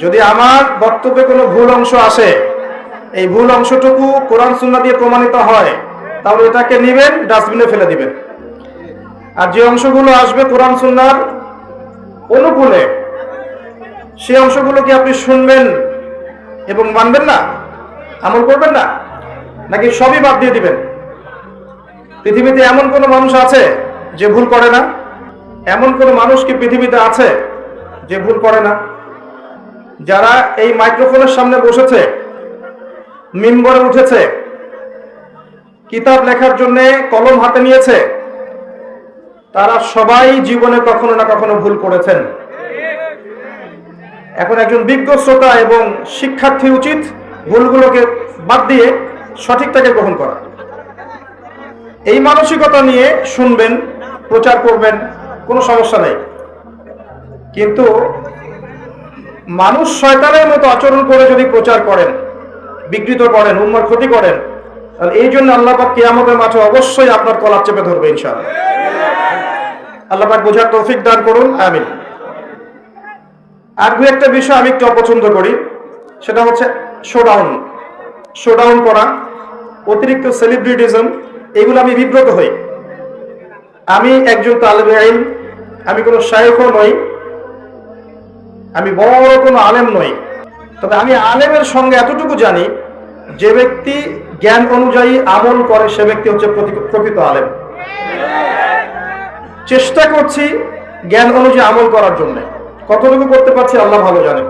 যদি আমার বক্তব্যে কোনো ভুল অংশ আসে, এই ভুল অংশটুকু কোরআন সুন্না দিয়ে প্রমাণিত হয়, তাহলে এটাকে নেবেন, ডাস্টবিনে ফেলে দিবেন। আর যে অংশগুলো আসবে কোরআন সুন্নার অনুকূলে, সেই অংশগুলো কি আপনি শুনবেন এবং মানবেন না? আমল করবেন না? নাকি সবই বাদ দিয়ে দিবেন? পৃথিবীতে এমন কোনো মানুষ আছে যে ভুল করে না? এমন কোনো মানুষ কি পৃথিবীতে আছে যে ভুল করে না? যারা এই মাইক্রোফোনের সামনে বসেছে, মিম্বরে উঠেছে, কিতাব লেখার জন্য কলম হাতে নিয়েছে, তারা সবাই জীবনে কখনো না কখনো ভুল করেছেন। এখন একজন বিজ্ঞ শ্রোতা এবং শিক্ষার্থী উচিত ভুলগুলোকে বাদ দিয়ে সঠিকটাকে গ্রহণ করা। এই মানসিকতা নিয়ে শুনবেন, প্রচার করবেন, কোনো সমস্যা নেই। কিন্তু মানুষ শয়তানের মতো আচরণ করে যদি প্রচার করেন, বিকৃত করেন, উম্মার ক্ষতি করেন, তাহলে এই জন্য আল্লাহ পাক কিয়ামতের মাঠে অবশ্যই আপনার কলার চেপে ধরবে ইনশাআল্লাহ। আল্লাহ পাক বোঝার তৌফিক দান করুন, আমিন। আর দু একটা বিষয় আমি একটু অপছন্দ করি, সেটা হচ্ছে শোডাউন শোডাউন করা, অতিরিক্ত সেলিব্রিটিজম এগুলো আমি বিব্রত হই। আমি একজন তালেবে আইন, আমি কোনো শায়েখও নই আমি বড় কোনো আলেম নই। তবে আমি আলেমের সঙ্গে এতটুকু জানি, যে ব্যক্তি জ্ঞান অনুযায়ী আমল করে, সে ব্যক্তি হচ্ছে প্রকৃত আলেম। চেষ্টা করছি জ্ঞান অনুযায়ী আমল করার জন্য। কতটুকু করতে পারছি আল্লাহ ভালো জানে।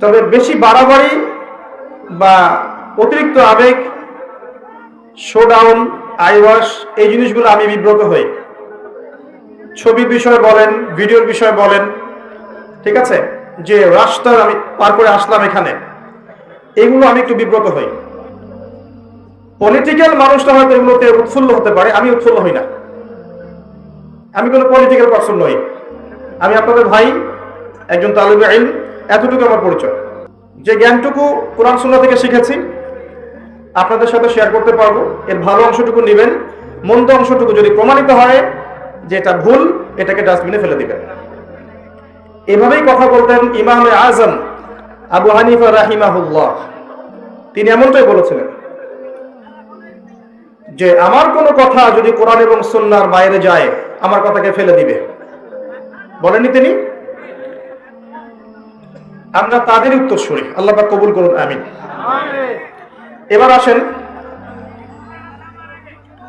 তবে বেশি বাড়াবাড়ি বা অতিরিক্ত আবেগ শোডাউন আইওয়াশ, এই জিনিসগুলো আমি বিব্রত হই। ছবির বিষয়ে বলেন, ভিডিওর বিষয়ে বলেন ঠিক আছে? যে রাস্তার আমি পার করে আসলাম এখানে, এগুলো আমি একটু বিব্রত হই। পলিটিক্যাল মানুষটা হয়তো এগুলোতে উৎফুল্ল হতে পারে, আমি উৎফুল্ল হই না। আমি কোনো পলিটিক্যাল পার্সন নই। আমি আপনাদের ভাই, একজন তালিবে আইন এতটুকু আমার পরিচয়। যে জ্ঞানটুকু কোরআন সুন্না থেকে শিখেছি, আপনাদের সাথে শেয়ার করতে পারব। এর ভালো অংশটুকু নেবেন, মন্দ অংশটুকু যদি প্রমাণিত হয় যে এটা ভুল, এটাকে ডাস্টবিনে ফেলে দিবেন। এভাবেই কথা বলতেন ইমাম আজম আবু হানিফা রাহিমাহুল্লাহ। তিনি এমনটাই বলেছিলেন যে, আমার কোনো কথা যদি কোরআন এবং সুন্নার বাইরে যায়, আমার কথাকে ফেলে দিবে। বলেননি তিনি? আমরা তাদের উত্তর শুনি। আল্লাহ কবুল করুন, আমিন। এবার আসেন,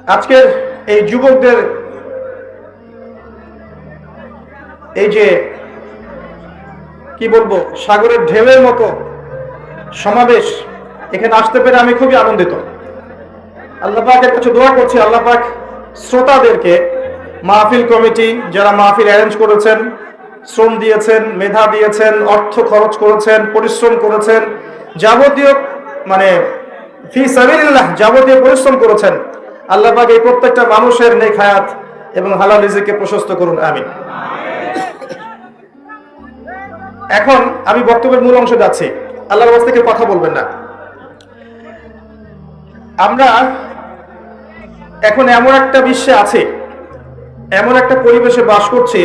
আজকের এই যুবকদের এই যে কি বলব, সাগরের ঢেউয়ের মতো সমাবেশ এখানে আসতে পেরে আমি খুবই আনন্দিত। আল্লাহ পাকের কাছে দোয়া করছি, আল্লাহ পাক শ্রোতাদেরকে মাহফিল কমিটি যারা মাহফিল অ্যারেঞ্জ করেছেন, শ্রম দিয়েছেন, মেধা দিয়েছেন, অর্থ খরচ করেছেন, পরিশ্রম করেছেন, যাবতীয় মানে ফি সাবিলিল্লাহ যাবতীয় পরিশ্রম করেছেন, আল্লাহ পাক এই প্রত্যেকটা মানুষের নেক হায়াত এবং হালাল রিজিককে প্রশস্ত করুন, আমিন। এখন আমি বক্তব্যের মূল অংশে যাচ্ছি। আল্লাহর কাছ থেকে কথা বলবেন না। আমরা এখন এমন একটা বিশ্বে আছে, এমন একটা পরিবেশে বাস করছি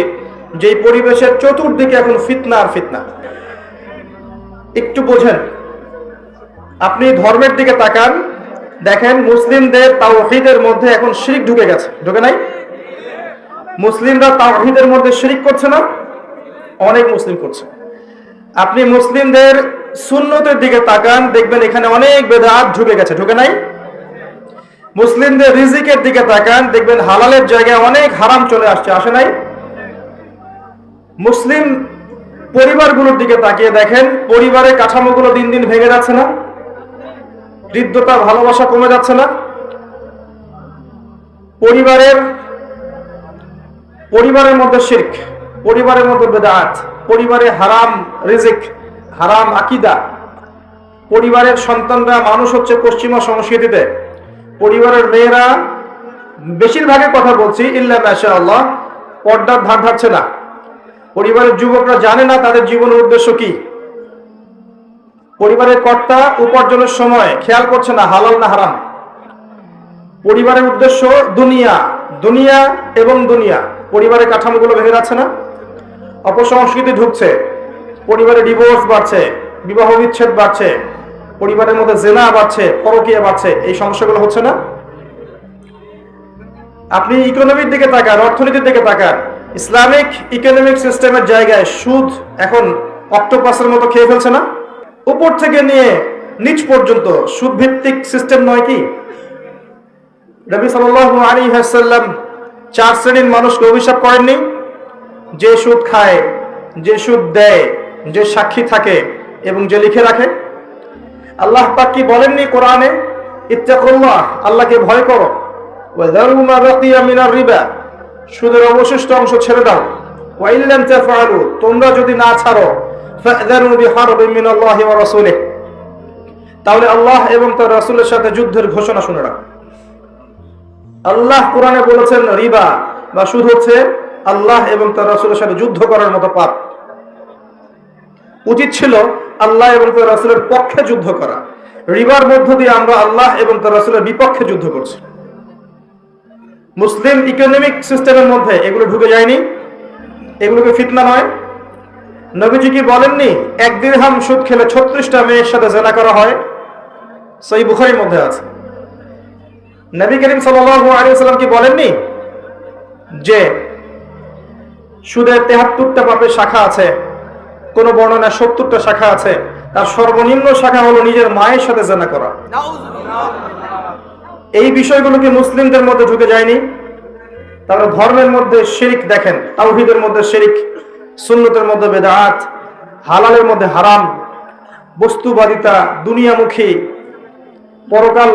যে পরিবেশের চতুর্দিকে এখন ফিতনা আর ফিতনা। একটু বোঝেন, আপনি ধর্মের দিকে তাকান, দেখেন মুসলিমদের তাওহীদের মধ্যে এখন শিরিক ঢুকে গেছে। ঢুকে নাই? মুসলিমরা তাওহীদের মধ্যে শিরিক করছে না? অনেক মুসলিম করছে। আপনি মুসলিমদের সুন্নতের দিকে তাকান, দেখবেন এখানে অনেক বেদাত ঢুকে গেছে, ঢুকে নাই? মুসলিমদের রিজিকের দিকে তাকান, দেখবেন হালালের জায়গায় অনেক হারাম চলে আসছে, আসে নাই? মুসলিম পরিবারগুলোর দিকে তাকিয়ে দেখেন, পরিবারের কাঠামোগুলো দিন দিন ভেঙে যাচ্ছে না? হৃদ্যতা ভালোবাসা কমে যাচ্ছে না? পরিবারের পরিবারের মধ্যে শির্ক, পরিবারের মধ্যে বেদাত পরিবারে হারাম রিজিক, হারাম আকিদা। পরিবারের সন্তানরা মানুষ হচ্ছে পশ্চিমা সংস্কৃতিতে। পরিবারের মেয়েরা বেশিরভাগের কথা বলছি, ইল্লা আল্লাহ পর্দার ধার ধারছে না। পরিবারের যুবকরা জানে না তাদের জীবনের উদ্দেশ্য কি। পরিবারের কর্তা উপার্জনের সময় খেয়াল করছে না হালাল না হারাম। পরিবারের উদ্দেশ্য দুনিয়া দুনিয়া এবং দুনিয়া। পরিবারের কাঠামোগুলো ভেঙে যাচ্ছে না। অপসংস্কৃতি ঢুকছে, পরিবারে ডিভোর্স বাড়ছে, বিবাহ বিচ্ছেদ বাড়ছে, পরিবারের মধ্যে জেনা বাড়ছে, পরকীয়া বাড়ছে, এই সমস্যাগুলো হচ্ছে না? আপনি ইকোনমির দিকে তাকান, অর্থনীতির দিকে তাকান, ইসলামিক ইকোনমিক সিস্টেমের জায়গায় সুদ এখন অক্টোপাসের মতো খেয়ে ফেলছে না? উপর থেকে নিয়ে নিচ পর্যন্ত সুদ ভিত্তিক সিস্টেম নয় কি? নবী সাল্লাল্লাহু আলাইহি ওয়াসাল্লাম চার শ্রেণির মানুষকে অভিশাপ করেননি? যে সুদ খায়, যে সুদ দেয়, যে সাক্ষী থাকে এবং যে লিখে রাখে। আল্লাহ পাক কি বলেননি কোরআনে? ইচ্ছা ইত্তাকুল্লাহ, আল্লাহকে ভয় করো। রিবা, সুদের অবশিষ্ট অংশ ছেড়ে দাও। তোমরা যদি না ছাড়ো তাহলে আল্লাহ এবং তার রাসূলের সাথে যুদ্ধের ঘোষণা শুনে রাখো। আল্লাহ কোরআনে বলেছেন, রিবা বা সুদ হচ্ছে আল্লাহ এবং তার রাসূলের সাথে যুদ্ধ করার মতো পাপ। উচিত ছিল আল্লাহ এবং তার রাসূলের পক্ষে যুদ্ধ করা। রিবার মধ্য দিয়ে আমরা আল্লাহ এবং তার রাসূলের বিপক্ষে যুদ্ধ করছি। মুসলিম ইকোনমিক সিস্টেমের মধ্যে এগুলো ঢুকে যায়নি। এগুলোকে ফিতনা নয়। নবীজি কি বলেননি? এক দিরহাম সুদ খেলে ছত্রিশটা মেয়ের সাথে জেনা করা হয়? সেই বুখারির মধ্যে আছে। নবী করিম সাল্লাম কি বলেননি? যে সুদের তেহাত্তরটা পাপের শাখা আছে, কোন বর্ণনায় সত্তরটা শাখা আছে। তার সর্বনিম্ন শাখা হলো নিজের মায়ের সাথে জেনা করা। এই বিষয়গুলো কি মুসলিমদের মধ্যে ঢুকে যায়নি। তাহলে ধর্মের মধ্যে শিরিক দেখেন, তাওহীদের মধ্যে শিরিক, সুন্নতের মধ্যে বেদাত, হালালের মধ্যে হারাম, বস্তুবাদিতা, দুনিয়ামুখী, পরকাল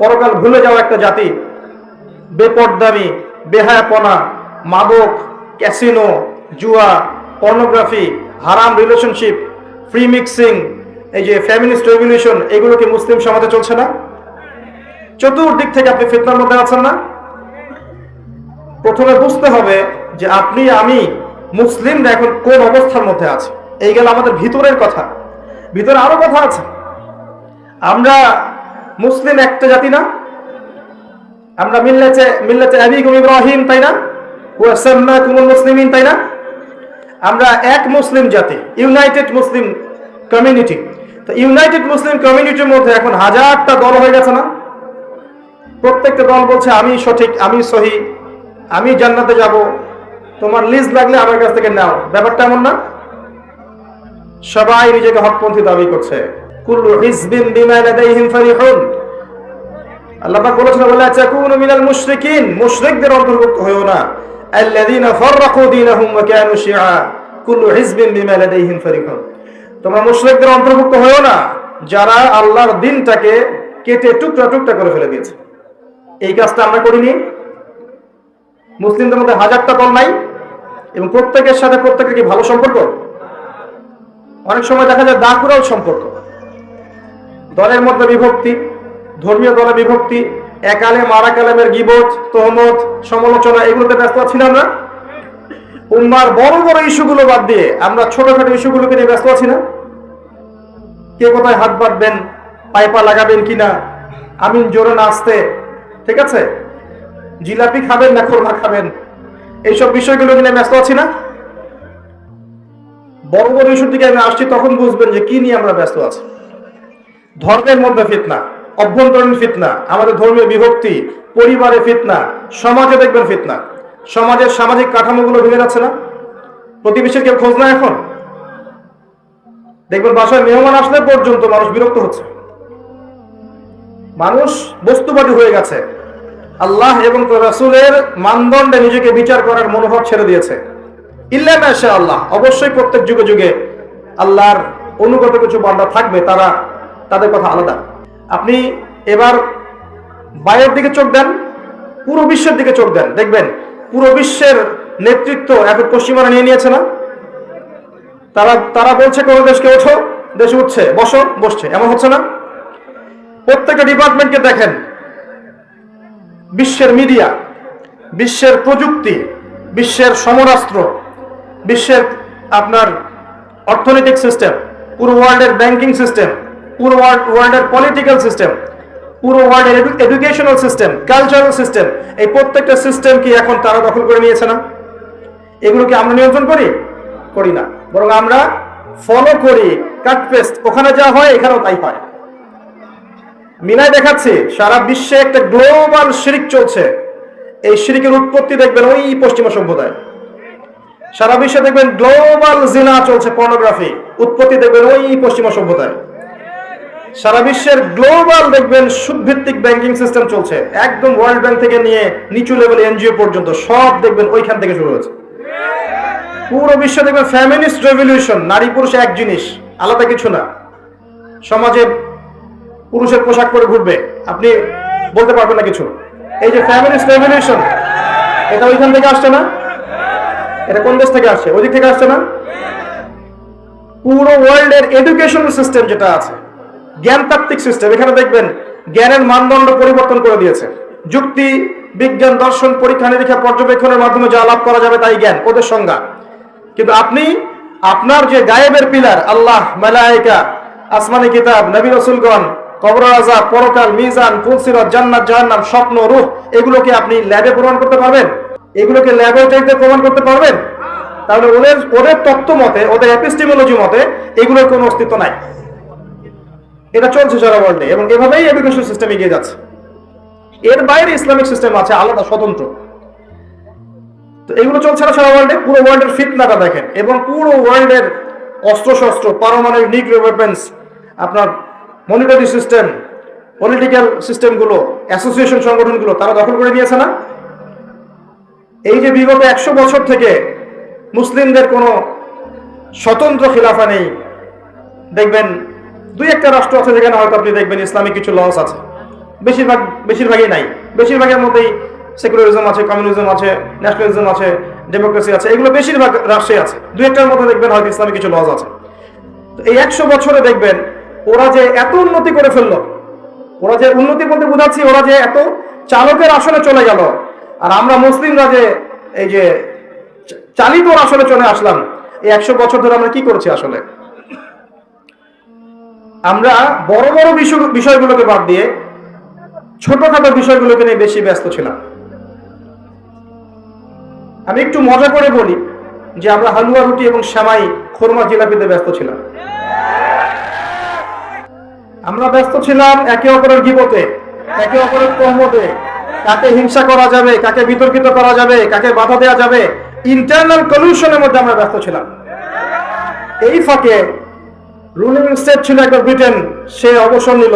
পরকাল ভুলে যাওয়া একটা জাতি, বেপরদামি, বেহায়াপনা, মাদক ক্যাসিনো, জুয়া, পর্নোগ্রাফি, হারাম রিলেশনশিপ ফ্রি মিক্সিং এই যে ফ্যামিলিস্ট রেভলিউশন এগুলো কি মুসলিম সমাজে চলছে না? চতুর্দিক থেকে আপনি ফিতনার মধ্যে আছেন না? প্রথমে বুঝতে হবে যে আপনি, আমি, মুসলিমরা এখন কোন অবস্থার মধ্যে আছে? এই গেল আমাদের ভিতরের কথা। ভিতরে আরও কথা আছে। আমরা মুসলিম একটা জাতি না। আমরা মিল্লাতে মিল্লাতে আবিকুম ইব্রাহিম, তাই না? ওয়াসাম্মাকুমুল মুসলিমিন, তাই না? আমরা এক মুসলিম জাতি, ইউনাইটেড মুসলিম কমিউনিটি। তো ইউনাইটেড মুসলিম কমিউনিটির মধ্যে এখন হাজারটা দল হয়ে গেছে না? প্রত্যেকটা দল বলছে, আমি সঠিক, আমি সহি, আমি জান্নাতে যাব। তোমার লিস্ট লাগলে আমার কাছ থেকে নাও। ব্যাপারটা এমন না? সবাই নিজেকে হকপন্থী দাবি করছে। কুল্লু হিজবিন বিমা লাদাইহিম ফারিহুন। আল্লাহ পাক বলেছেন, ওয়ালা তাকুনু মিনাল মুশরিকিন। মুশরিকদের অন্তর্ভুক্ত হয়ো না। আল্লাযীনা ফাররাকু দীনাহুম ওয়া কানু শিআ, কুল্লু হিজবিন বিমা লাদাইহিম তোমরা মুশরিকদের অন্তর্ভুক্ত হয়ো না, যারা আল্লাহর দিনটাকে কেটে টুকরা টুকরা করে ফেলে দিয়েছে। এই কাজটা আমরা করিনি। মুসলিমদের মধ্যে হাজারটা দল নাই, এবং প্রত্যেকের সাথে প্রত্যেকের কি ভালো সম্পর্ক? অনেক সময় দেখা যায় দাকুরাও সম্পর্ক। দলের মধ্যে বিভক্তি, ধর্মীয় দলে বিভক্তি একালে মারা কালামের গিবত, তহমত, সমালোচনা, এগুলোতে ব্যস্ত আছি না উম্মার বড় বড় ইস্যুগুলো বাদ দিয়ে আমরা ছোটখাটো ইস্যুগুলোকে নিয়ে ব্যস্ত আছি না? কে কোথায় হাত বাঁধবেন পাইপা লাগাবেন কিনা আমিন জোরে না আসতে, ঠিক আছে? জিলাপি খাবেন না খোরমা খাবেন? এইসব বিষয়গুলো নিয়ে ব্যস্ত আছি না? বড় বড় ইস্যুর দিকে আমি আসছি, তখন বুঝবেন যে কি নিয়ে আমরা ব্যস্ত আছি। ধর্মের মধ্যে ফিতনা। অভ্যন্তরীণ ফিতনা, আমাদের ধর্মীয় বিভক্তি পরিবারে ফিতনা, সমাজে দেখবেন ফিতনা। সমাজের সামাজিক কাঠামোগুলো ভেঙে যাচ্ছে না? প্রতিবেশীর কেউ খোঁজ না এখন? দেখবেন বাসায় মেহমান আসলে পর্যন্ত মানুষ বিরক্ত হচ্ছে। মানুষ বস্তুবাদী হয়ে গেছে। আল্লাহ এবং রাসূলের মানদণ্ডে নিজেকে বিচার করার মনোভাব ছেড়ে দিয়েছে। ইল্লা মাশা আল্লাহ, অবশ্যই প্রত্যেক যুগে যুগে আল্লাহর অনুগত কিছু বান্দা থাকবে, তারা তাদের কথা আলাদা। আপনি এবার বাইরের দিকে চোখ দেন, পুরো বিশ্বের দিকে চোখ দেন। দেখবেন, পুরো বিশ্বের নেতৃত্ব এখন পশ্চিমারা নিয়ে নিয়েছে না। তারা তারা বলছে কোনো দেশকে ওঠো, দেশে উঠছে, বসো, বসছে। এমন হচ্ছে না। প্রত্যেকটা ডিপার্টমেন্টকে দেখেন। বিশ্বের মিডিয়া, বিশ্বের প্রযুক্তি, বিশ্বের সমরাস্ত্র, বিশ্বের আপনার অর্থনৈতিক সিস্টেম, পুরো ওয়ার্ল্ডের ব্যাংকিং সিস্টেম পুরো ওয়ার্ল্ড ওয়ার্ল্ডের পলিটিক্যাল সিস্টেম পুরো ওয়ার্ল্ডের এডুকেশনাল সিস্টেম কালচারাল সিস্টেম এই প্রত্যেকটা সিস্টেম কি এখন তারা দখল করে নিয়েছে না? এগুলো কি আমরা নিয়ন্ত্রণ করি? করি না। বরং আমরা ফলো করি কাট পেস্ট ওখানে যা হয়, এখানেও তাই হয়। মিনায় দেখাচ্ছে, সারা বিশ্বে একটা গ্লোবাল শিরিক চলছে। এই শিরিকের উৎপত্তি দেখবেন ওই পশ্চিমা সভ্যতায়। সারা বিশ্বে দেখবেন গ্লোবাল জিনা চলছে পর্নোগ্রাফি উৎপত্তি দেখবেন ওই পশ্চিমা সভ্যতায়। সারা বিশ্বের গ্লোবাল দেখবেন সুদভিত্তিক ব্যাংকিং সিস্টেম চলছে। একদম ওয়ার্ল্ড ব্যাংক থেকে নিয়ে নিচু লেভেল এনজিও পর্যন্ত সব দেখবেন ওইখান থেকে শুরু হয়েছে। পুরো বিশ্ব দেখবেন ফ্যামিলিস্ট রেভলিউশন, নারী পুরুষ এক জিনিস, আলাদা কিছু না। সমাজে পুরুষের পোশাক পরে ঘুরবে, আপনি বলতে পারবেন না কিছু। এই যে ফ্যামিলিস্ট রেভলিউশন, এটা ওইখান থেকে আসছে না? এটা কোন দেশ থেকে আসছে? ওই দিক থেকে আসছে না? পুরো ওয়ার্ল্ডের এডুকেশনাল সিস্টেম যেটা আছে জ্ঞানতাত্ত্বিক সিস্টেম এখানে দেখবেন জ্ঞানের মানদণ্ড পরিবর্তন করে দিয়েছে। যুক্তি, বিজ্ঞান, দর্শন, পরীক্ষা, নিরীক্ষা, পর্যবেক্ষণের মাধ্যমে যা লাভ করা যাবে তাই জ্ঞান, ওদের সংজ্ঞা। কিন্তু আপনি, আপনার যে গায়েবের পিলার, আল্লাহ মালাইকা আসমানি কিতাব, নবী রসুলগণ, কবর আজাব পরকাল, মিজান ফুলসিরত জান্নাত, জাহান্নাম, স্বপ্ন রূহ এগুলোকে আপনি ল্যাবে প্রমাণ করতে পারবেন? এগুলোকে ল্যাবে চাইতে প্রমাণ করতে পারবেন? তাহলে ওদের ওদের তত্ত্ব মতে, ওদের এপিস্টিমোলজি মতে, এগুলোর কোনো অস্তিত্ব নাই। এটা চলছে সারা ওয়ার্ল্ডে এবং এভাবেই এডুকেশন সিস্টেম এগিয়ে যাচ্ছে। এর বাইরে ইসলামিক সিস্টেম আছে, আলাদা, স্বতন্ত্র। তো এগুলো চলছে না সারা ওয়ার্ল্ডে পুরো ওয়ার্ল্ডের ফিটনাটা দেখেন এবং পুরো ওয়ার্ল্ডের অস্ত্রশস্ত্র, পারমাণবিক নিউক্লিয়ার ওয়েপেন্স আপনার মনিটরি সিস্টেম পলিটিক্যাল সিস্টেমগুলো অ্যাসোসিয়েশন সংগঠনগুলো, তারা দখল করে নিয়েছে না? এই যে বিগত একশো বছর থেকে মুসলিমদের কোনো স্বতন্ত্র খিলাফা নেই, দেখবেন দুই একটা রাষ্ট্র আছে যেখানে হয়তো আপনি দেখবেন ইসলামিক কিছু লস আছে। বেশিরভাগ, বেশিরভাগই নাই। বেশিরভাগের মধ্যেই সেকুলারিজম আছে কমিউনিজম আছে ন্যাশনালিজম আছে ডেমোক্রেসি আছে, এগুলো বেশিরভাগ রাষ্ট্রে আছে। দু একটার মধ্যে দেখবেন হয়তো ইসলামিক কিছু লস আছে। এই একশো বছরে দেখবেন ওরা যে এত উন্নতি করে ফেলল, ওরা যে উন্নতি বলতে বোঝাচ্ছি, ওরা যে এত চালকের আসনে চলে গেল, আর আমরা মুসলিমরা যে এই যে চালিত আসলে চলে আসলাম, এই একশো বছর ধরে আমরা কি করছি আসলে? আমরা বড় বড় বিষয়- বিষয়গুলোকে বাদ দিয়ে ছোটখাটো বিষয়গুলোকে নিয়ে বেশি ব্যস্ত ছিলাম। আমি একটু মজা করে বলি যে আমরা হালুয়া রুটি এবং শ্যামাই খোরমা জিলাপিতে ব্যস্ত ছিলাম। আমরা ব্যস্ত ছিলাম একে অপরের গিবতে, একে অপরের কর্মতে কাকে হিংসা করা যাবে, কাকে বিতর্কিত করা যাবে, কাকে বাধা দেওয়া যাবে ইন্টারনাল কলিউশনের মধ্যে আমরা ব্যস্ত ছিলাম। এই ফাঁকে রুলিং স্টেট ছিল একটা ব্রিটেন সে অবসর নিল।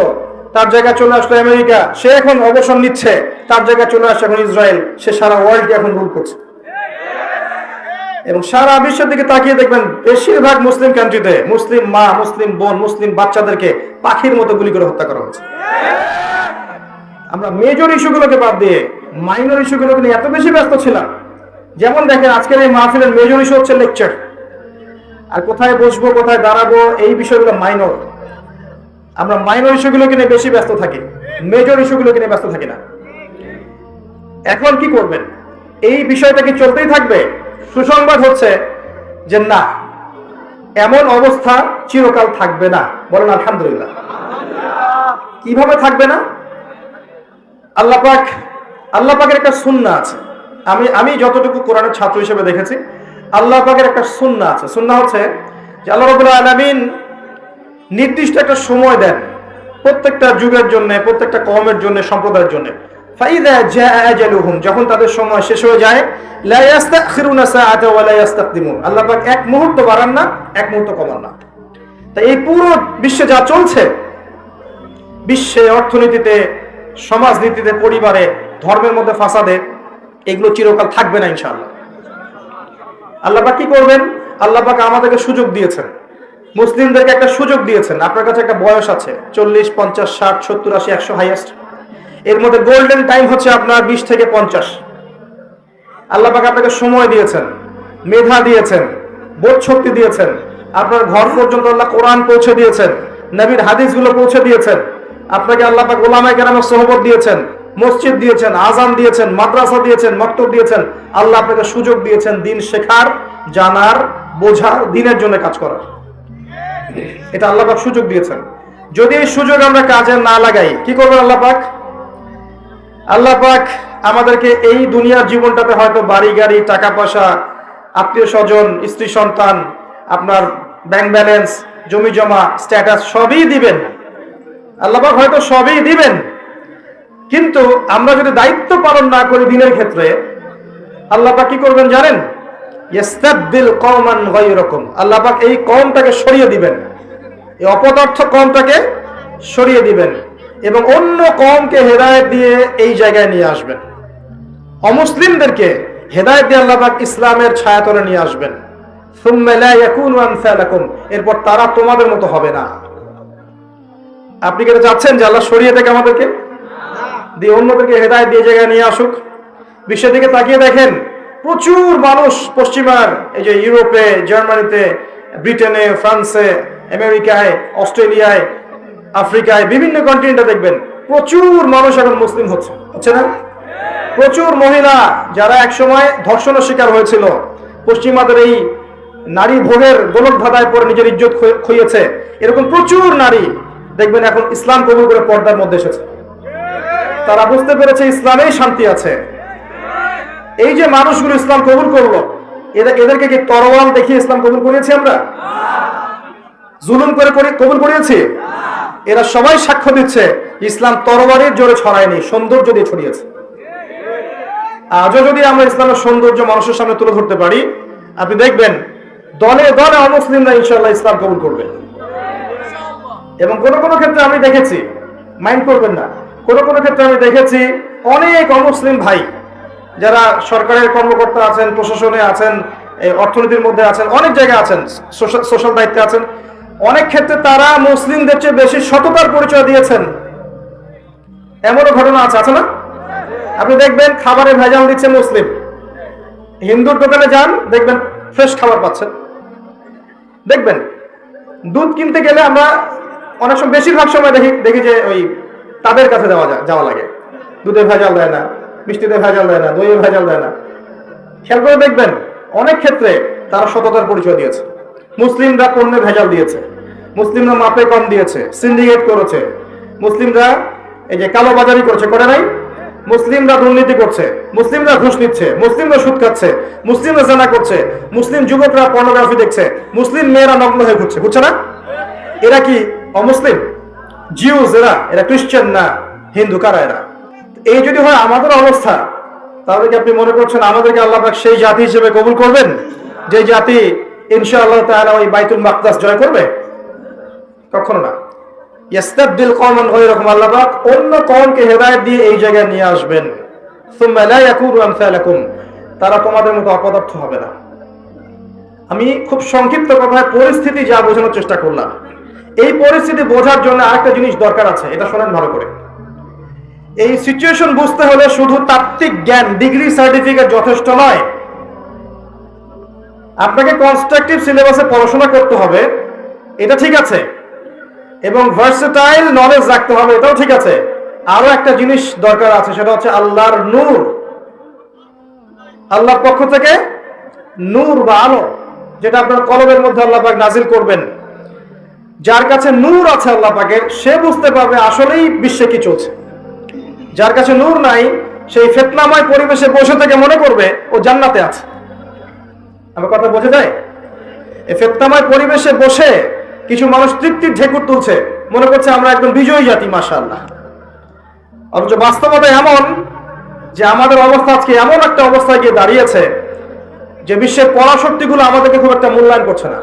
তার জায়গায় চলে আসলো আমেরিকা। সে এখন অবসর নিচ্ছে। তার জায়গায় চলে আসছে এখন ইসরায়েল। সে সারা ওয়ার্ল্ডকে এখন রুল করছে। এবং সারা বিশ্বের দিকে তাকিয়ে দেখবেন, বেশিরভাগ মুসলিম কান্ট্রিতে মুসলিম মা, মুসলিম বোন, মুসলিম বাচ্চাদেরকে পাখির মতো গুলি করে হত্যা করা হচ্ছে। আমরা মেজর ইস্যুগুলোকে বাদ দিয়ে মাইনর ইস্যুগুলোকে নিয়ে এত বেশি ব্যস্ত ছিলাম। যেমন দেখেন, আজকের এই মাহফিলের মেজর ইস্যু হচ্ছে লেকচার আর কোথায় বসবো, কোথায় দাঁড়াবো, এই বিষয়গুলো মাইনর আমরা মাইনর ইস্যুগুলোকে নিয়ে বেশি ব্যস্ত থাকি মেজর ইস্যুগুলোকে নিয়ে ব্যস্ত থাকি না। এখন কি করবেন? এই বিষয়টা কি চলতেই থাকবে? সুসংবাদ হচ্ছে যে না, এমন অবস্থা চিরকাল থাকবে না। বলেন আলহামদুলিল্লাহ। কীভাবে থাকবে না? আল্লাহ পাক, আল্লাহ পাকের একটা সুন্না আছে। আমি আমি যতটুকু কোরআনের ছাত্র হিসেবে দেখেছি আল্লাহ পাকের একটা সুন্না আছে। সুন্না হচ্ছে যে আল্লাহ রবুল্লাহ আলমিন নির্দিষ্ট একটা সময় দেন প্রত্যেকটা যুগের জন্য, প্রত্যেকটা কমের জন্য, সম্প্রদায়ের জন্য। যখন তাদের সময় শেষ হয়ে যায় আল্লাহ পাক এক মুহূর্ত বাড়ান না, এক মুহূর্ত কমান না। তাই এই পুরো বিশ্বে যা চলছে, বিশ্বে অর্থনীতিতে, সমাজনীতিতে, পরিবারে, ধর্মের মধ্যে, ফাসাদে, এগুলো চিরকাল থাকবে না ইনশাআল্লাহ। আল্লাহ পাক কি করবেন? আল্লাহ পাক আমাদেরকে সুযোগ দিয়েছেন। মুসলিমদেরকে একটা সুযোগ দিয়েছেন। আপনার কাছে একটা বয়স আছে। চল্লিশ, পঞ্চাশ, ষাট, সত্তর, আশি, একশো হাইয়েস্ট। এর মধ্যে গোল্ডেন টাইম হচ্ছে আপনার বিশ থেকে পঞ্চাশ। আল্লাহ পাক আপনাকে সময় দিয়েছেন, মেধা দিয়েছেন, বোধ শক্তি দিয়েছেন। আপনার ঘর পর্যন্ত আল্লাহ কোরআন পৌঁছে দিয়েছেন, নবীর হাদিসগুলো পৌঁছে দিয়েছেন। আপনাকে আল্লাহ পাক ওলামায়ে কেরামের সোহবত দিয়েছেন। মসজিদ দিয়েছেন, আজান দিয়েছেন, মাদ্রাসা দিয়েছেন, মক্তব দিয়েছেন। আল্লাহ আপনাকে সুযোগ দিয়েছেন দিন শেখার, জানার, বোঝার, দিনের জন্য কাজ করার। এটা আল্লাহ পাক সুযোগ দিয়েছেন। যদি এই সুযোগ আমরা কাজে না লাগাই, কি করবেন আল্লাহ পাক? আল্লাহ পাক আমাদেরকে এই দুনিয়ার জীবনটাতে হয়তো বাড়ি, গাড়ি, টাকা পয়সা, আত্মীয় স্বজন, স্ত্রী সন্তান, আপনার ব্যাংক ব্যালেন্স জমি জমা স্ট্যাটাস সবই দিবেন। আল্লাহ পাক হয়তো সবই দিবেন। কিন্তু আমরা যদি দায়িত্ব পালন না করি দিনের ক্ষেত্রে, আল্লাহ কি করবেন জানেন? ইস্তাবদিল কওমান গায়রাকুম। আল্লাহ পাক এই কওমটাকে সরিয়ে দিবেন। এই অপদার্থ কওমটাকে সরিয়ে দিবেন এবং অন্য কওমকে হেদায়েত দিয়ে এই জায়গায় নিয়ে আসবেন। অমুসলিমদেরকে হেদায়েত দিয়ে আল্লাহ পাক ইসলামের ছায়াতলে নিয়ে আসবেন। এরপর তারা তোমাদের মতো হবে না। আপনি কি এটা চাচ্ছেন যে আল্লাহ সরিয়ে থেকে আমাদেরকে? দিয়ে অন্যদেরকে হেদায়েত দিয়ে জায়গায় নিয়ে আসুক। বিশ্বের দিকে তাকিয়ে দেখেন, প্রচুর মানুষ পশ্চিমার, এই যে ইউরোপে, জার্মানিতে, ব্রিটেনে, ফ্রান্সে, আমেরিকায়, অস্ট্রেলিয়ায়, আফ্রিকায়, বিভিন্ন কন্টিনেন্টে দেখবেন, প্রচুর মানুষ এখন মুসলিম হচ্ছে হচ্ছে না? প্রচুর মহিলা যারা একসময় ধর্ষণের শিকার হয়েছিল, পশ্চিমাদের এই নারী ভোগের গোলক ধাঁধায় পরে নিজের ইজ্জত খু- খুইয়েছে এরকম প্রচুর নারী দেখবেন এখন ইসলাম কবুল করে পর্দার মধ্যে এসেছে। তারা বুঝতে পেরেছে ইসলামেই শান্তি আছে। এই যে মানুষগুলো ইসলাম কবুল করল এদের এদেরকে কি তরোয়াল দেখিয়ে ইসলাম কবুল করিয়েছি আমরা? জুলুম করে করে কবুল করিয়েছি? এরা সবাই সাক্ষ্য দিচ্ছে, ইসলাম তরবারির জোরে ছড়ায়নি, সৌন্দর্য দিয়ে ছড়িয়েছে। আজও যদি আমরা ইসলামের সৌন্দর্য মানুষের সামনে তুলে ধরতে পারি, আপনি দেখবেন, দলে দলে অমুসলিমরা ইনশাল্লাহ ইসলাম কবুল করবে। এবং কোন কোন ক্ষেত্রে আমি দেখেছি মাইন্ড করবেন না। কোন কোনো ক্ষেত্রে আমি দেখেছি অনেক অমুসলিম ভাই যারা সরকারের কর্মকর্তা আছেন, প্রশাসনে আছেন, এই অর্থনীতির মধ্যে আছেন, অনেক জায়গায় আছেন, সোশ্যাল- দায়িত্বে আছেন। অনেক ক্ষেত্রে তারা মুসলিমদের চেয়ে বেশি সততার পরিচয় দিয়েছেন। এমনও ঘটনা আছে আছে না? আপনি দেখবেন খাবারে ভেজাল দিচ্ছে মুসলিম। হিন্দুর দোকানে যান, দেখবেন ফ্রেশ খাবার পাচ্ছেন। দেখবেন, দুধ কিনতে গেলে আমরা অনেক সময় বেশিরভাগ সময় দেখি দেখি যে ওই তাদের কাছে যাওয়া যাওয়া লাগে। দুধে ভেজাল দেয় না, মিষ্টিতে ভেজাল দেয় না, দইয়ে ভেজাল দেয় না। খেয়াল করে দেখবেন, অনেক ক্ষেত্রে তারা সততার পরিচয় দিয়েছে। মুসলিমরা পণ্যে ভেজাল দিয়েছে। মুসলিমরা মাপে কম দিয়েছে সিন্ডিকেট করেছে। মুসলিমরা এই যে কালোবাজারি করছে, করে নাই? মুসলিমরা দুর্নীতি করছে, মুসলিমরা ঘুষ নিচ্ছে, মুসলিমরা সুদ খাচ্ছে, মুসলিমরা জানা করছে, মুসলিম যুবকরা পর্নোগ্রাফি দেখছে, মুসলিম মেয়েরা নগ্ন হয়ে ঘুরছে বুঝছে না? এরা কি অমুসলিম? জিউস এরা এরা খ্রিস্টান না, হিন্দু কারা এরা? এই যদি হয় আমাদের অবস্থা, তাহলে কি আপনি মনে করছেন আমাদেরকে আল্লাহ পাক সেই জাতি হিসেবে কবুল করবেন? যে জাতি ইনশাআল্লাহ তাআলা ওই বাইতুল মাকদাস জয় করবে? কখনো না। ইয়াস্তাবদিল কওমান গায়রাকুম, আল্লাহ পাক অন্য কওমকে হেদায়েত দিয়ে এই জায়গায় নিয়ে আসবেন। সুম্মা লা তারা তোমাদের মতো অপদার্থ হবে না। আমি খুব সংক্ষিপ্ত কথায় পরিস্থিতি যা বোঝানোর চেষ্টা করলাম। এই পরিস্থিতি বোঝার জন্য আরেকটা জিনিস দরকার আছে, এটা শোনেন ভালো করে। এই সিচুয়েশন বুঝতে হলে শুধু তাত্ত্বিক জ্ঞান ডিগ্রি সার্টিফিকেট যথেষ্ট নয়। আপনাকে কনস্ট্রাকটিভ সিলেবাসে পড়াশোনা করতে হবে, এটা ঠিক আছে। এবং ভার্সেটাইল নলেজ রাখতে হবে, এটাও ঠিক আছে। আরও একটা জিনিস দরকার আছে, সেটা হচ্ছে আল্লাহর নূর। আল্লাহর পক্ষ থেকে নূর বা আলো যেটা আপনার কলমের মধ্যে আল্লাহ নাজিল করবেন। যার কাছে নূর আছে আল্লাহ পাকের, সে বুঝতে পারবে আসলেই বিশ্বে কি চলছে। যার কাছে নূর নাই, সেই ফেতনাময় পরিবেশে বসে থেকে মনে করবে ও জান্নাতে আছে। আমার কথা বোঝা যায়? এই ফেতনাময় পরিবেশে বসে কিছু মানুষ তৃপ্তির ঢেকুর তুলছে। মনে করছে আমরা একদম বিজয়ী জাতি, মাশাআল্লাহ। অথচ বাস্তবতা এমন যে আমাদের অবস্থা আজকে এমন একটা অবস্থায় গিয়ে দাঁড়িয়েছে যে বিশ্বের পরাশক্তিগুলো আমাদেরকে খুব একটা মূল্যায়ন করছে না।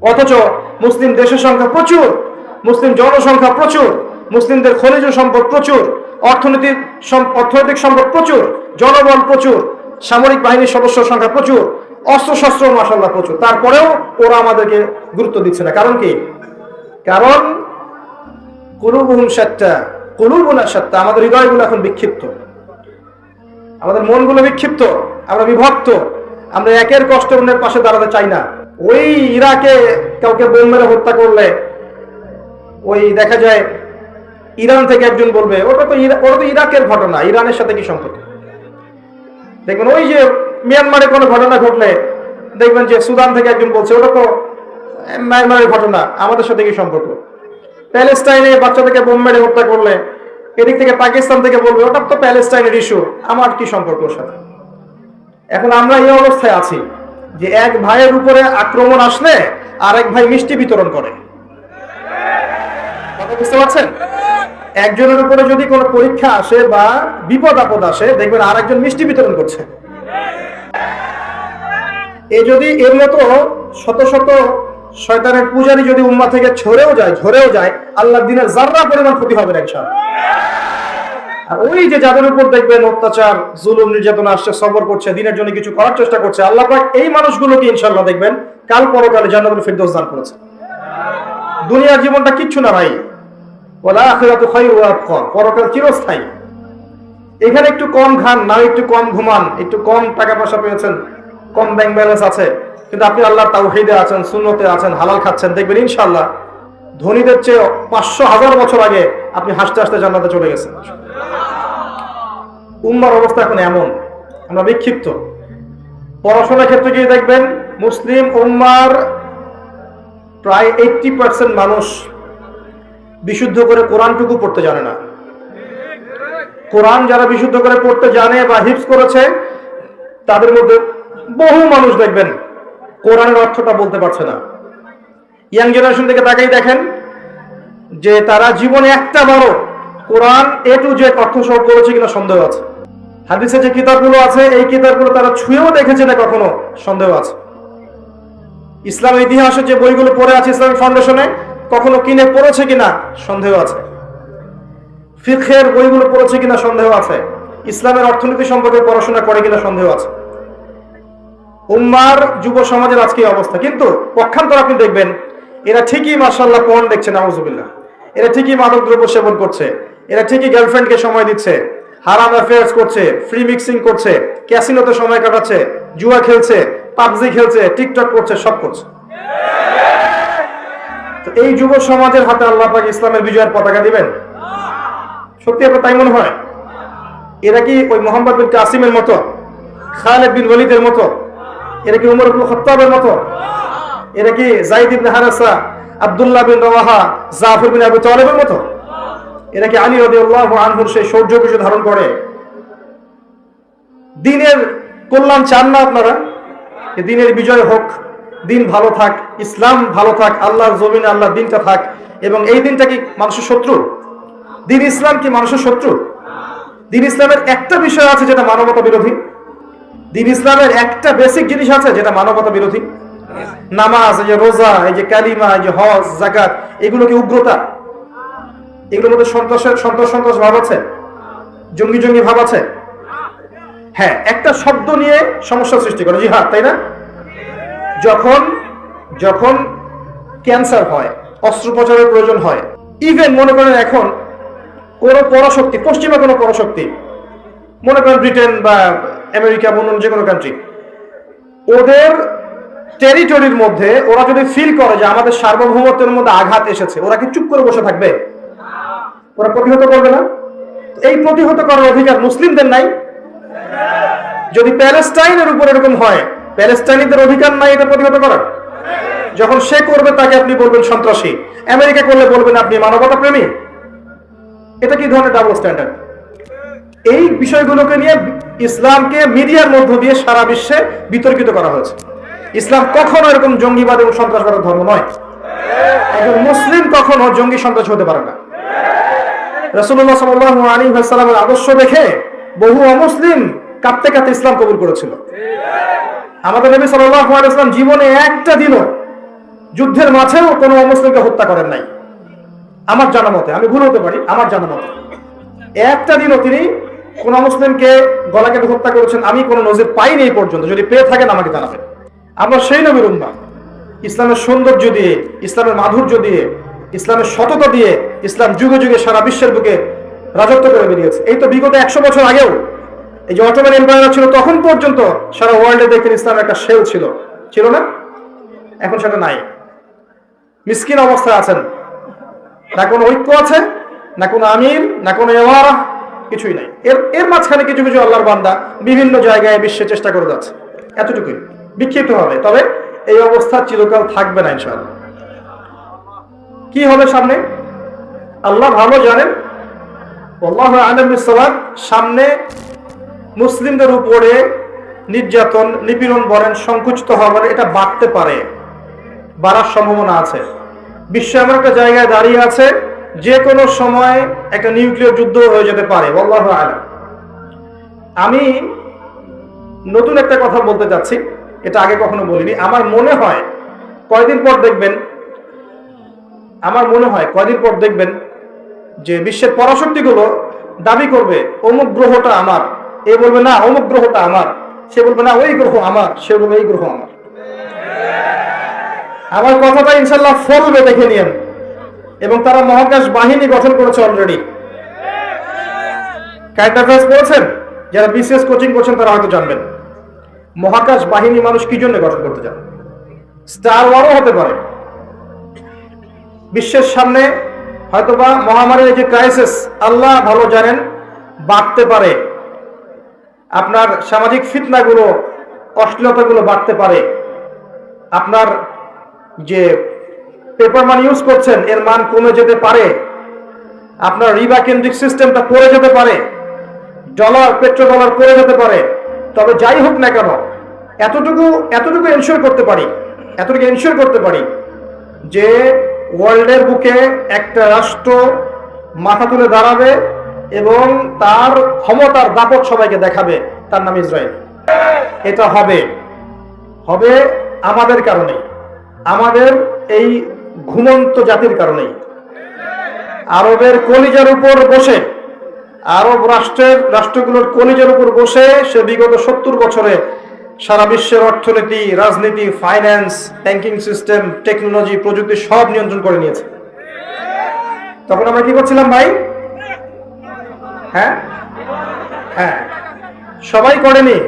অথচ মুসলিম দেশের সংখ্যা প্রচুর, মুসলিম জনসংখ্যা প্রচুর, মুসলিমদের খনিজ সম্পদ প্রচুর, অর্থনীতির সম- অর্থনৈতিক সম্পদ প্রচুর, জনবল প্রচুর, সামরিক বাহিনীর সদস্য সংখ্যা প্রচুর অস্ত্র শস্ত্র মাসাল্লাহ প্রচুর। তারপরেও ওরা আমাদেরকে গুরুত্ব দিচ্ছে না। কারণ কি? কারণ কুলুবুহুম সাত্তা কুলুবুনা সাত্তা আমাদের হৃদয়গুলো এখন বিক্ষিপ্ত। আমাদের মনগুলো বিক্ষিপ্ত, আমরা বিভক্ত, আমরা একের কষ্ট অন্যের পাশে দাঁড়াতে চাই না। ওই ইরাকে কাউকে বোম মেরে হত্যা করলে, ওই দেখা যায় ইরান থেকে একজন বলবে, ওটা তো ওটা তো ইরাকের ঘটনা, ইরানের সাথে কি সম্পর্ক? দেখবেন ওই যে মিয়ানমারে কোনো ঘটনা ঘটলে, দেখবেন যে সুদান থেকে একজন বলছে, ওটা তো মায়ানমারের ঘটনা, আমাদের সাথে কি সম্পর্ক? প্যালেস্টাইনে বাচ্চাদেরকে বোম মেরে হত্যা করলে, এদিক থেকে পাকিস্তান থেকে বলবে, ওটা তো প্যালেস্টাইনের ইস্যু আমার কি সম্পর্ক সাথে? এখন আমরা এই অবস্থায় আছি। যে এক ভাইয়ের উপরে আক্রমণ আসলে আরেক ভাই মিষ্টি বিতরণ করে। বুঝতে পারছেন? একজনের উপরে যদি কোনো পরীক্ষা আসে বা বিপদ আপদ আসে, দেখবেন আরেকজন মিষ্টি বিতরণ করছে। এ যদি এর মতো শত শত শয়তানের পূজারি যদি উম্মা থেকে ছড়েও যায়, ঝরেও যায়, আল্লাহর দিনের জাররা পরিমাণ ক্ষতি হবে না আর ওই যে যাদের উপর দেখবেন অত্যাচার, জুলুম, নির্যাতন আসছে, সবর করছে, দিনের জন্য কিছু করার চেষ্টা করছে, আল্লাহ পাক এই মানুষগুলোকে ইনশাল্লাহ দেখবেন কাল পরকালে জান্নাতুল ফিরদৌস দান করেছে। দুনিয়ার জীবনটা কিচ্ছু না ভাই। ওলা আখিরাতু খায়রু ওয়া পরকাল চিরস্থায়ী। এখানে একটু কম খান না একটু কম ঘুমান, একটু কম টাকা পয়সা পেয়েছেন, কম ব্যাংক ব্যালেন্স আছে, কিন্তু আপনি আল্লাহর তাওহীদে আছেন, সুন্নতে আছেন, হালাল খাচ্ছেন, দেখবেন ইনশাআল্লাহ ধনীদের চেয়ে পাঁচশো হাজার বছর আগে আপনি হাসতে হাসতে জান্নাতে চলে গেছেন। উম্মার অবস্থা এখন এমন। আমরা বিক্ষিপ্ত। পড়াশোনার ক্ষেত্রে গিয়ে দেখবেন, মুসলিম উম্মার প্রায় এইটটি পার্সেন্ট মানুষ বিশুদ্ধ করে কোরআনটুকু পড়তে জানে না। কোরআন যারা বিশুদ্ধ করে পড়তে জানে বা হিপস করেছে, তাদের মধ্যে বহু মানুষ দেখবেন কোরআনের অর্থটা বলতে পারছে না। ইয়াং জেনারেশন থেকে তাকেই দেখেন যে তারা জীবনে একটা বড় কোরআন এ টু জেড অর্থ সহ করেছে কিনা সন্দেহ আছে। হাদিসে যে কিতাবগুলো আছে, এই কিতাবগুলো তারা ছুঁয়েও দেখেছে না কখনো? সন্দেহ আছে। ইসলাম ইতিহাসে যে বইগুলো পড়ে আছে ইসলামিক ফাউন্ডেশনে, কখনো কিনে পড়েছে কিনা? সন্দেহ আছে। ফিখের বইগুলো পড়েছে কিনা? সন্দেহ আছে। ইসলামের অর্থনীতি সম্পর্কে পড়াশোনা করে কিনা? সন্দেহ আছে। উম্মার যুব সমাজের আজকে অবস্থা। কিন্তু পক্ষান্তর আপনি দেখবেন, এরা ঠিকই মার্শাল্লাহ পণ দেখছে, নাউজুবিল্লাহ। এরা ঠিকই মাদক দ্রব্য সেবন করছে। এরা ঠিকই গার্লফ্রেন্ডকে সময় দিচ্ছে। হারাম অ্যাফেয়ার্স করছে ফ্রি মিক্সিং করছে, ক্যাসিনোতে সময় কাটাচ্ছে, জুয়া খেলছে, পাবজি খেলছে, টিকটক করছে, সব করছে। তো এই যুব সমাজের হাতে আল্লাহ পাক ইসলামের বিজয়ের পতাকা দিবেন? সত্যি আপনার তাই মনে হয়? এরা কি ওই মোহাম্মদ বিন কাসিমের মতো, খালেদ বিন ওয়ালিদের মতো? এরা কি উমর ইবনে খাত্তাবের মতো? এরা কি জাইদ ইবনে হারাসা, আব্দুল্লাহ বিন রাওয়াহা, জাফর বিন আবু তালেবের মতো? এরা কি আলী রাদিয়াল্লাহু আনহুর সেই সৌর্য কিছু ধারণ করে? দিনের কল্যাণ চান না আপনারা? দিনের বিজয় হোক, দিন ভালো থাক, ইসলাম ভালো থাক, আল্লাহর জমিনে আল্লাহর দিনটা থাক, এবং এই দিনটা কি মানুষের শত্রু? দিন ইসলাম কি মানুষের শত্রু? দিন ইসলামের একটা বিষয় আছে যেটা মানবতা বিরোধী। দিন ইসলামের একটা বেসিক জিনিস আছে যেটা মানবতা বিরোধী। নামাজ, এই যে রোজা, এই যে কালিমা, এই যে হজ জাকাত এগুলো কি উগ্রতা? এগুলোর মধ্যে সন্ত্রাসের সন্ত্রাস সন্ত্রাস ভাব আছে? জঙ্গি জঙ্গি ভাব আছে? হ্যাঁ একটা শব্দ নিয়ে সমস্যা সৃষ্টি করে। জিহাদ, তাই না? যখন যখন ক্যান্সার হয়, অস্ত্রোপচারের প্রয়োজন হয় ইভেন মনে করেন এখন কোনো পরাশক্তি, পশ্চিমা কোনো পরাশক্তি, মনে করেন ব্রিটেন বা আমেরিকা বা অন্য যে কোনো কান্ট্রি ওদের টেরিটরির মধ্যে ওরা যদি ফিল করে যে আমাদের সার্বভৌমত্বের মধ্যে আঘাত এসেছে, ওরা কি চুপ করে বসে থাকবে? ওরা প্রতিহত করবে না? এই প্রতিহত করার অধিকার মুসলিমদের নাই। যদি প্যালেস্টাইনের উপর এরকম হয়, প্যালেস্টাইনিদের অধিকার নাই এটা প্রতিহত করার? যখন সে করবে, তাকে আপনি বলবেন সন্ত্রাসী। আমেরিকা করলে বলবেন আপনি মানবতা প্রেমী এটা কি ধরনের ডাবল স্ট্যান্ডার্ড এই বিষয়গুলোকে নিয়ে ইসলামকে মিডিয়ার মধ্য দিয়ে সারা বিশ্বে বিতর্কিত করা হয়েছে। ইসলাম কখনো এরকম জঙ্গিবাদ এবং সন্ত্রাসবাদের ধর্ম নয়। একজন মুসলিম কখনো জঙ্গি সন্ত্রাস হতে পারে না। রসুল্লাহ সাল্লাহ আলী সাল্লামের আদর্শ দেখে বহু অমুসলিম কাঁপতে কাঁপতে ইসলাম কবুল করেছিল। আমাদের নবী সাল্লাহ ইসলাম জীবনে একটা দিনও যুদ্ধের মাঝেও কোনো অমুসলিমকে হত্যা করেন নাই। আমার জানা মতে, আমি ভুল হতে পারি, আমার জানা মতে। একটা দিনও তিনি কোন মুসলিমকে গলা কেটে হত্যা করেছেন, আমি কোনো নজির পাইনি এই পর্যন্ত, যদি পেয়ে থাকেন আমাকে জানাবেন। আমরা সেই নবীর উম্মা। ইসলামের সৌন্দর্য দিয়ে, ইসলামের মাধুর্য দিয়ে ইসলামের সততা দিয়ে ইসলাম যুগে যুগে সারা বিশ্বের বুকে রাজত্ব করে বেরিয়েছে। এই তো বিগত একশো বছর আগেও এই যে অটোম্যান এম্পায়ার ছিল, তখন পর্যন্ত সারা ওয়ার্ল্ডে দেখেন ইসলামের একটা শেল ছিল। ছিল না? এখন সেটা নাই। মিসকিন অবস্থায় আছেন। না কোনো ঐক্য আছে, না কোনো আমির, না কোনো এওয়ারা, কিছুই নাই। এর এর মাঝখানে কিছু কিছু আল্লাহর বান্দা বিভিন্ন জায়গায় বিশ্বে চেষ্টা করে যাচ্ছে। এতটুকুই। বিক্ষিপ্ত হবে তবে এই অবস্থা চিরকাল থাকবে না, ইনশাআল্লাহ। কি হবে সামনে? আল্লাহ ভালো জানেন। আল্লাহ আলম সামনে মুসলিমদের উপরে নির্যাতন, নিপীড়ন বলেন, সংকুচিত হওয়া বলেন এটা বাড়তে পারে, বাড়ার সম্ভাবনা আছে। বিশ্ব এমন একটা জায়গায় দাঁড়িয়ে আছে, যে কোনো সময় একটা নিউক্লিয়ার যুদ্ধ হয়ে যেতে পারে বল্লাহ আলম আমি নতুন একটা কথা বলতে চাচ্ছি এটা আগে কখনো বলিনি। আমার মনে হয়, কয়দিন পর দেখবেন আমার মনে হয় কয়দিন পর দেখবেন যে বিশ্বের পরাশক্তিগুলো দাবি করবে, অমুক গ্রহটা আমার। এ বলবে, না, অমুক গ্রহটা আমার। সে বলবে, না, ওই গ্রহ আমার। সে বলবে, এই গ্রহ আমার। আমার কথাটা ইনশাল্লাহ ফলবে, দেখে নিয়েন। এবং তারা মহাকাশ বাহিনী গঠন করেছে অলরেডি অ্যাফেয়ার্স পড়েছেন যারা বিসিএস কোচিং করছেন, তারা হয়তো জানবেন। মহাকাশ বাহিনী মানুষ কি জন্য গঠন করতে চান স্টার ওয়ারও হতে পারে। বিশ্বের সামনে হয়তোবা মহামারীর যে ক্রাইসিস আল্লাহ ভালো জানেন, বাড়তে পারে। আপনার সামাজিক ফিতনাগুলো, অশ্লীলতাগুলো বাড়তে পারে। আপনার যে পেপার মান ইউজ করছেন, এর মান কমে যেতে পারে। আপনার রিবা কেন্দ্রিক সিস্টেমটা পড়ে যেতে পারে। ডলার পেট্রো ডলার পড়ে যেতে পারে। তবে যাই হোক না কেন, এতটুকু এতটুকু এনশিওর করতে পারি, এতটুকু এনশিওর করতে পারি যে ওয়ার্ল্ডের বুকে একটা রাষ্ট্র মাথা তুলে দাঁড়াবে এবং তার ক্ষমতার দাপট সবাইকে দেখাবে। তার নাম ইসরায়েল। এটা হবে। হবে আমাদের কারণে। আমাদের এই ঘুমন্ত জাতির কারণেই আরবের কলিজার উপর বসে, আরব রাষ্ট্রের, রাষ্ট্রগুলোর কলিজার উপর বসে সে বিগত সত্তর বছরে সারা বিশ্বের অর্থনীতি, রাজনীতি ফাইন্যান্স ব্যাংকিং সিস্টেম টেকনোলজি প্রযুক্তি সব নিয়ন্ত্রণ করে নিয়েছে। তখন আমরা কি করছিলাম ভাই? হ্যাঁ? হ্যাঁ। সবাই করেনি।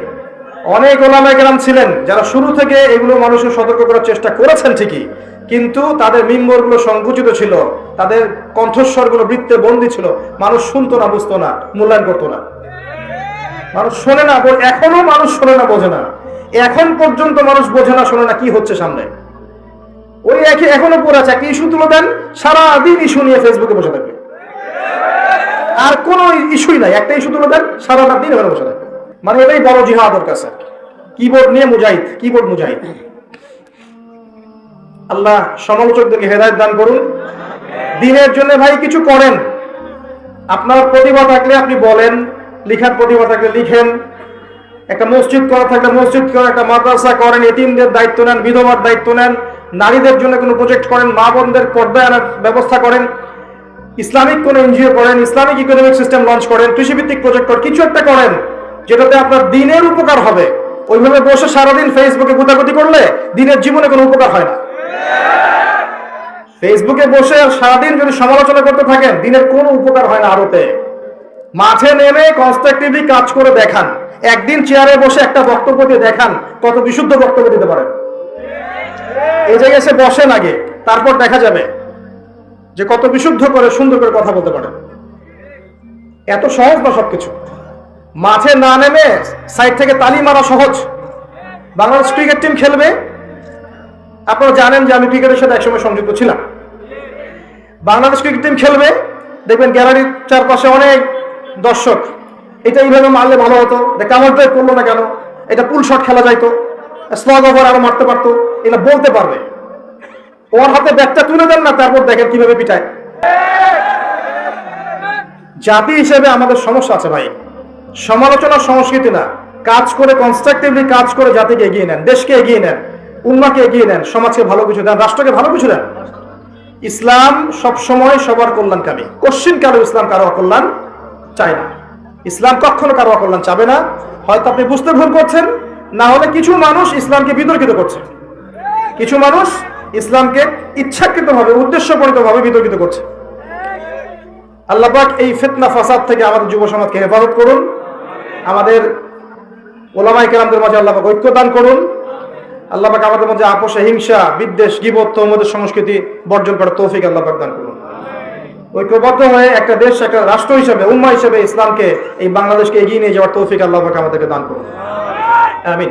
অনেক ওলামা গ্রাম ছিলেন, যারা শুরু থেকে এগুলো মানুষের সতর্ক করার চেষ্টা করেছেন ঠিকই, কিন্তু তাদের মিম্বরগুলো সংকুচিত ছিল, তাদের কণ্ঠস্বরগুলো বৃত্তে বন্দি ছিল, মানুষ শুনতো না, বুঝতো না, মূল্যায়ন করতো না। মানুষ শোনে না এখনও মানুষ শোনে না, বোঝে না। এখন পর্যন্ত মানুষ বোঝে না, শোনে না কি হচ্ছে সামনে। ওই একই, এখনও আছে একটা ইস্যু তুলে দেন, সারাদিন ইস্যু নিয়ে ফেসবুকে বসে থাকবে। আর কোনো ইস্যুই নাই, একটা ইস্যু তুলে দেন, সারাটা দিন এখানে বসে থাকবে। মানে এটাই বড় জিহাদ ওর কাছে। কিবোর্ড নিয়ে মুজাহিদ কিবোর্ড মুজাহিদ। আল্লাহ সমালোচকদেরকে হেদায়ত দান করুন। দিনের জন্য ভাই কিছু করেন। আপনার প্রতিভা থাকলে আপনি বলেন, লিখার প্রতিভা থাকলে লিখেন। একটা মসজিদ করা থাকলে মসজিদ করেন একটা মাদ্রাসা করেন, এতিমদের দায়িত্ব নেন, বিধবার দায়িত্ব নেন, নারীদের জন্য কোনো প্রজেক্ট করেন, মা বোনদের পর্দায় আনার ব্যবস্থা করেন, ইসলামিক কোন এনজিও করেন, ইসলামিক ইকোনমিক সিস্টেম লঞ্চ করেন, কৃষিভিত্তিক প্রজেক্ট করেন, কিছু একটা করেন, যেটাতে আপনার দিনের উপকার হবে। ওইভাবে বসে সারাদিন ফেসবুকে গুতাগুতি করলে দিনের জীবনে কোনো উপকার হয় না। ফেসবুকে বসে সারাদিন যদি সমালোচনা করতে থাকেন, দিনের কোনো উপকার হয় না আরতে। মাঠে নেমে কনস্ট্রাকটিভলি কাজ করে দেখান। একদিন চেয়ারে বসে একটা বক্তব্য দিয়ে দেখান, কত বিশুদ্ধ বক্তব্য দিতে পারেন। এই জায়গায় এসে বসেন আগে, তারপর দেখা যাবে যে কত বিশুদ্ধ করে, সুন্দর করে কথা বলতে পারেন। এত সহজ না সবকিছু। মাঠে না নেমে সাইড থেকে তালি মারা সহজ। বাংলাদেশ ক্রিকেট টিম খেলবে। আপনারা জানেন যে আমি ক্রিকেটের সাথে একসময় সংযুক্ত ছিলাম। বাংলাদেশ ক্রিকেট টিম খেলবে। দেখবেন গ্যালারির চারপাশে অনেক দর্শক এটা এইভাবে মারলে ভালো হতো। আমার ড্রাইভ করল না কেন? এটা পুল শট খেলা যাইতো। স্লগ ওভার আরও মারতে পারতো। এটা বলতে পারবে। ওর হাতে ব্যাগটা তুলে দেন না, তারপর দেখেন কীভাবে পিটায়। জাতি হিসেবে আমাদের সমস্যা আছে ভাই। সমালোচনা সংস্কৃতি না। কাজ করে কনস্ট্রাকটিভলি কাজ করে জাতিকে এগিয়ে নেন, দেশকে এগিয়ে নেন, উম্মাকে এগিয়ে নেন, সমাজকে ভালো কিছু দেন, রাষ্ট্রকে ভালো কিছু দেন। ইসলাম সব সময় সবার কল্যাণকামী। কশ্চিন কারও ইসলাম, কারও অকল্যাণ চায় না। ইসলাম কখনো কারও অকল্যাণ চাবে না। হয়তো আপনি বুঝতে ভুল করছেন, না হলে কিছু মানুষ ইসলামকে বিতর্কিত করছে। কিছু মানুষ ইসলামকে ইচ্ছাকৃতভাবে, উদ্দেশ্যপরিতভাবে বিতর্কিত করছে। আল্লাপাক এই ফিতনা, ফাসাদ থেকে আমাদের যুব সমাজকে হেফাজত করুন। আমাদের ওলামাই কেরামদের মাঝে আল্লাপাক ঐক্য দান করুন। আল্লাহ পাক আমাদের মধ্যে আপোষে, হিংসা, বিদ্বেষ, গিবত তহমদের সংস্কৃতি বর্জন করার তৌফিক আল্লাহ পাক দান করুন। ঐক্যবদ্ধ হয়ে একটা দেশ, একটা রাষ্ট্র হিসেবে, উম্মা হিসেবে ইসলামকে, এই বাংলাদেশকে এগিয়ে নিয়ে যাওয়ার তৌফিক আল্লাহ আমাদেরকে দান করুন। আমিন।